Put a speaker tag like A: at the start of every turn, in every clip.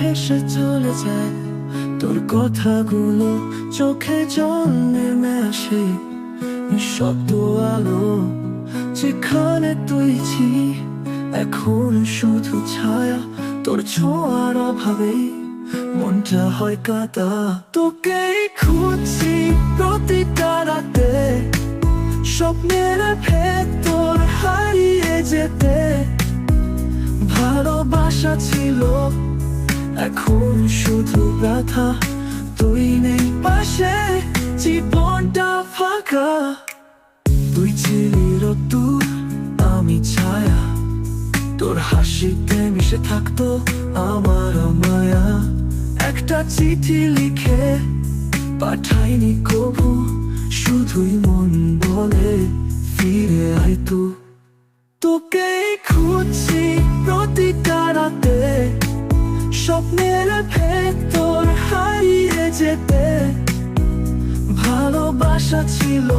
A: ভেসে চলে যায়। তোর কথাগুলো চোখে জল নেমে আসে। শব্দ আলো যেখানে তুই ছিলি এখন শুধু ছায়া তোর ছোঁয়ার অভাবে। মনটা হয় কাদা। তোকে খুঁজছি প্রতিটা রাতে। স্বপ্নের ভেতর হারিয়ে যেতে। ভালোবাসা ছিল এখন শুধু ব্যথা, তুই নেই পাশে, জীবনটা ফাঁকা। তুই ছিলি রতুর আমি ছায়া। তোর হাসিতে মিশে থাকতো আমার মায়া। একটা চিঠি লিখে পাঠাইনি কবু, শুধুই মন বলে ফিরে আয় তু। তোকে খুঁজছি স্বপ্নের ভেতর হারিয়ে যেতে ভালোবাসা ছিল।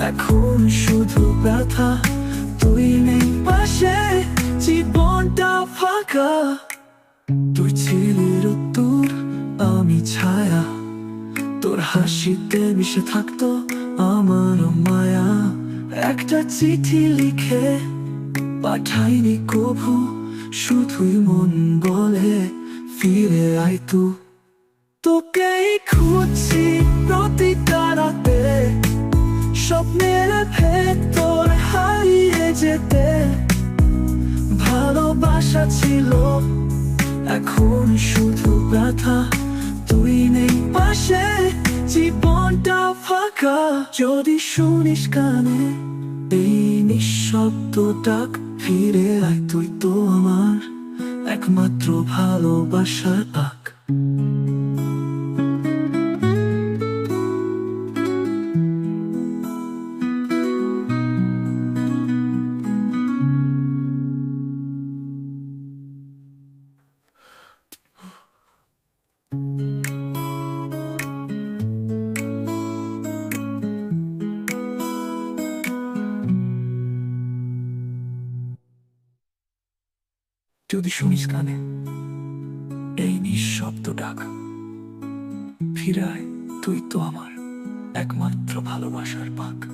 A: এখন শুধু ব্যথা, তুই নেই পাশে, জীবনটা ফাঁকা। তুই ছিলি রতুর আমি ছায়া। তোর হাসিতে মিশে থাকতো আমার মায়া। একটা চিঠি লিখে পাঠাইনি কভু শুধুই মন বলে ফিরে আয় তু। তোকেই খুঁজছি প্রতিটা রাতে, স্বপ্নের ভেতর হারিয়ে যেতে। ভালোবাসা ছিল, এখন শুধু ব্যথা। তুই নেই পাশে, জীবনটা ফাঁকা। যদি শুনিস কানে, এই নিঃশব্দ ডাক ফিরে আয় তুই তো আমার একমাত্র ভালোবাসার পাক যদি শুনিস কানে এই নিঃশব্দ ডাক ফিরায় তুই তো আমার একমাত্র ভালোবাসার পাক।